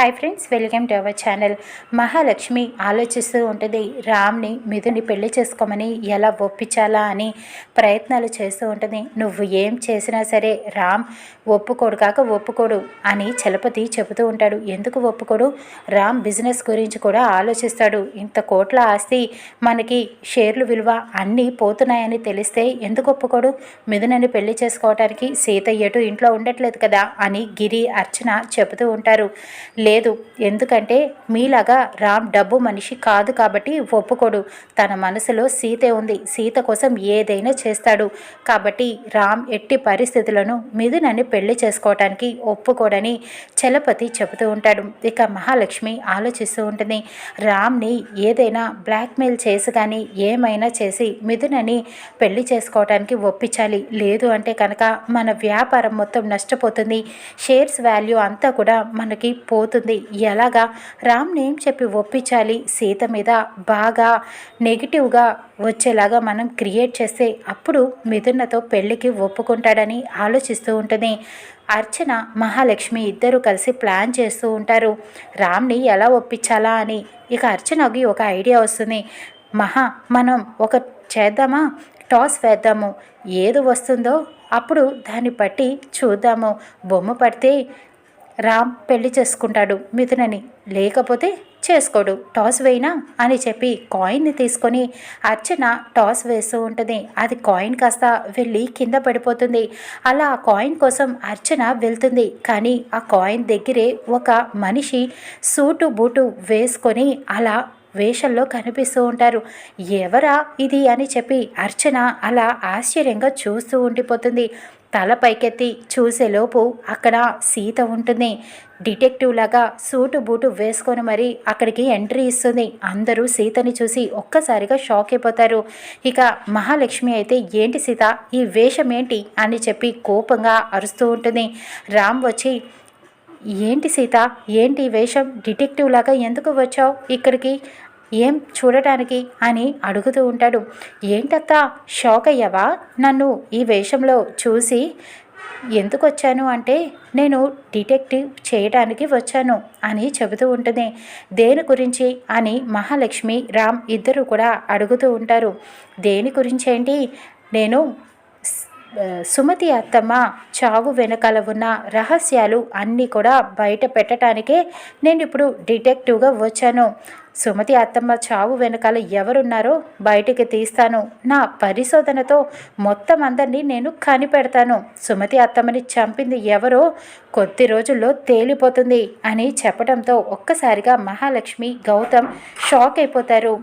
Hi friends welcome to our channel Mahalakshmi ఆలోచిస్తూ ఉంటుంది రామ్ని మిథుని పెళ్ళి చేసుకోమని ఎలా ఒప్పించాలా అని ప్రయత్నాలు చేస్తూ ఉంటుంది. నువ్వు ఏం చేసినా సరే రామ్ ఒప్పుకోడు కాక ఒప్పుకోడు అని చలపతి చెబుతూ ఉంటాడు. ఎందుకు ఒప్పుకోడు? రామ్ బిజినెస్ గురించి కూడా ఆలోచిస్తాడు. ఇంత కోట్ల ఆస్తి మనకి షేర్లు విలువ అన్నీ పోతున్నాయని తెలిస్తే ఎందుకు ఒప్పుకోడు? మిథునని పెళ్ళి చేసుకోవడానికి సీత ఎటు ఇంట్లో ఉండట్లేదు కదా అని గిరి అర్చన చెబుతూ ఉంటారు. లేదు. ఎందుకంటే మీలాగా రామ్ డబ్బు మనిషి కాదు కాబట్టి ఒప్పుకోడు. తన మనసులో సీతే ఉంది. సీత కోసం ఏదైనా చేస్తాడు. కాబట్టి రామ్ ఎట్టి పరిస్థితులను మిథునని పెళ్ళి చేసుకోవటానికి ఒప్పుకోడని చలపతి చెబుతూ ఉంటాడు. ఇక మహాలక్ష్మి ఆలోచిస్తూ ఉంటుంది. రామ్ని ఏదైనా బ్లాక్మెయిల్ చేసి కానీ ఏమైనా చేసి మిథునని పెళ్ళి చేసుకోవటానికి ఒప్పించాలి. లేదు అంటే కనుక మన వ్యాపారం మొత్తం నష్టపోతుంది. షేర్స్ వాల్యూ అంతా కూడా మనకి పోతుంది. ఎలాగా? రామ్ని ఏం చెప్పి ఒప్పించాలి? సీత మీద బాగా నెగిటివ్గా వచ్చేలాగా మనం క్రియేట్ చేస్తే అప్పుడు మిథునతో పెళ్ళికి ఒప్పుకుంటాడని ఆలోచిస్తూ ఉంటుంది. అర్చన మహాలక్ష్మి ఇద్దరు కలిసి ప్లాన్ చేస్తూ ఉంటారు. రామ్ని ఎలా ఒప్పించాలా అని. ఇక అర్చనకి ఒక ఐడియా వస్తుంది. మహా మనం ఒక చేద్దామా? టాస్ వేద్దాము. ఏది వస్తుందో అప్పుడు దాన్ని బట్టి చూద్దాము. బొమ్మ పడితే రామ్ పెళ్ళి చేసుకుంటాడు మిథునని లేకపోతే చేసుకోడు. టాస్ వేయినా అని చెప్పి కాయిన్ని తీసుకొని అర్చన టాస్ వేస్తూ ఉంటుంది. అది కాయిన్ కాస్త వెళ్ళి కింద పడిపోతుంది. అలా ఆ కాయిన్ కోసం అర్చన వెళ్తుంది. కానీ ఆ కాయిన్ దగ్గరే ఒక మనిషి సూటు బూటు వేసుకొని అలా వేషంలో కనిపిస్తూ ఉంటారు. ఎవరా ఇది అని చెప్పి అర్చన అలా ఆశ్చర్యంగా చూస్తూ ఉండిపోతుంది. తల పైకెత్తి చూసేలోపు అక్కడ సీత ఉంటుంది. డిటెక్టివ్ లాగా సూటు బూటు వేసుకొని మరి అక్కడికి ఎంట్రీ ఇస్తుంది. అందరూ సీతని చూసి ఒక్కసారిగా షాక్ అయిపోతారు. ఇక మహాలక్ష్మి అయితే ఏంటి సీత ఈ వేషం ఏంటి? అని చెప్పి కోపంగా అరుస్తూ ఉంటుంది. రామ్ వచ్చి ఏంటి సీత ఏంటి వేషం? డిటెక్టివ్ లాగా ఎందుకు వచ్చావు? ఇక్కడికి ఏం చూడటానికి? అని అడుగుతూ ఉంటాడు. ఏంటత్తా షాక్ అయ్యావా? నన్ను ఈ వేషంలో చూసి ఎందుకు వచ్చాను అంటే నేను డిటెక్టివ్ చేయడానికి వచ్చాను అని చెబుతూ ఉంటుంది. దేని గురించి? అని మహాలక్ష్మి రామ్ ఇద్దరు కూడా అడుగుతూ ఉంటారు. దేని గురించి ఏంటి? నేను సుమతి అత్తమ్మ చావు వెనకాల ఉన్న రహస్యాలు అన్నీ కూడా బయట పెట్టడానికే నేను ఇప్పుడు డిటెక్టివ్గా వచ్చాను. సుమతి అత్తమ్మ చావు వెనకాల ఎవరున్నారో బయటికి తీస్తాను. నా పరిశోధనతో మొత్తం అందరినీ నేను కనిపెడతాను. సుమతి అత్తమ్మని చంపింది ఎవరో కొద్ది రోజుల్లో తేలిపోతుంది అని చెప్పడంతో ఒక్కసారిగా మహాలక్ష్మి గౌతమ్ షాక్ అయిపోతారు.